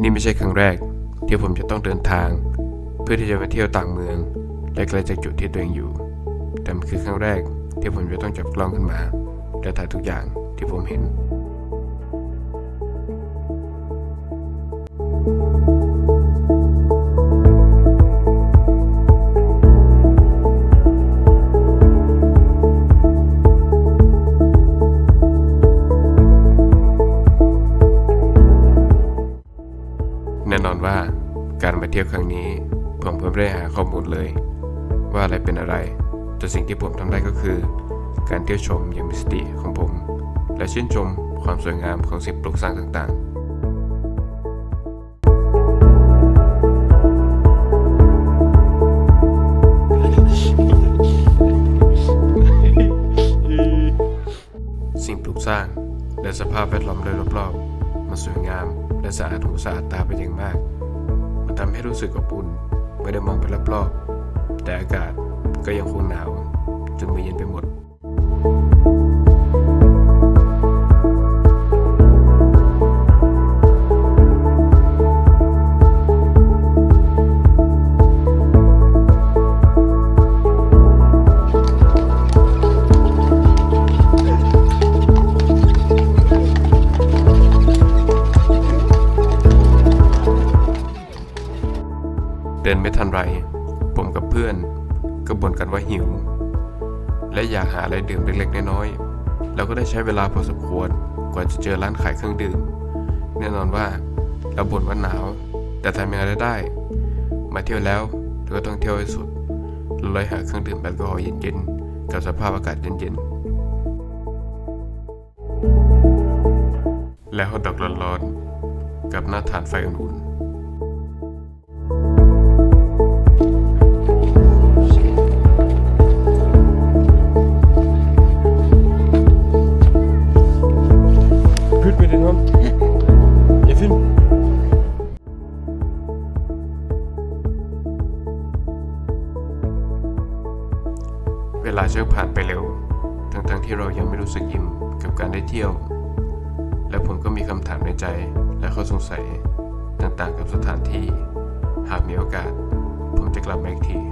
นี่ไม่ใช่ครั้งแรก ที่ผมจะต้องเดินทาง เพื่อที่จะไปเที่ยวต่างเมืองและไกลจากจุดที่ตัวเองอยู่ แต่มันคือครั้งแรกที่ผมจะต้องจับกล้องขึ้นมาและถ่ายทุกอย่างที่ผมเห็น ว่าการมาเที่ยวครั้งนี้ ผมก็ไม่ได้หาข้อมูลเลย ว่าอะไรเป็นอะไร แต่สิ่งที่ผมทำได้ก็คือ การเที่ยวชมอย่างมีสติของผม และชื่นชมความสวยงามของสิ่งปลูกสร้างต่างๆสิ่งปลูกสร้าง และสภาพแวดล้อมโดยรอบๆ มันสวยงาม และสะอาดหูสะอาดตาเป็นอย่างมาก มันทำให้รู้สึกอบอุ่นเมื่อได้มองไปรอบๆแต่อากาศก็ยังคงหนาวจนมือเย็นไปหมด ดินไม่ทันไร ผมกับเพื่อนก็บ่นกันว่าหิว และอยากหาอะไรดื่มเล็กๆน้อยๆเราก็ได้ใช้เวลาพอสมควรกว่าจะเจอร้านขายเครื่องดื่ม แน่นอนว่าเราบ่นว่าหนาว แต่ทำยังไงได้ มาเที่ยวแล้วเราก็ต้องเที่ยวให้สุดเราเลยหาเครื่องดื่มแอลกอฮอล์เย็นๆกับสภาพอากาศเย็นๆ และฮอทดอกร้อนๆกับหน้าทานไฟอุ่นๆ Pyt med den hånd. Jeg film. เวลาช่างผ่านไปเร็ว ทั้งๆที่เรายังไม่รู้สึกอิ่มกับการได้เที่ยว และผมก็มีคำถามในใจและข้อสงสัยต่างๆกับสถานที่ หากมีโอกาส ผมจะกลับมาอีกที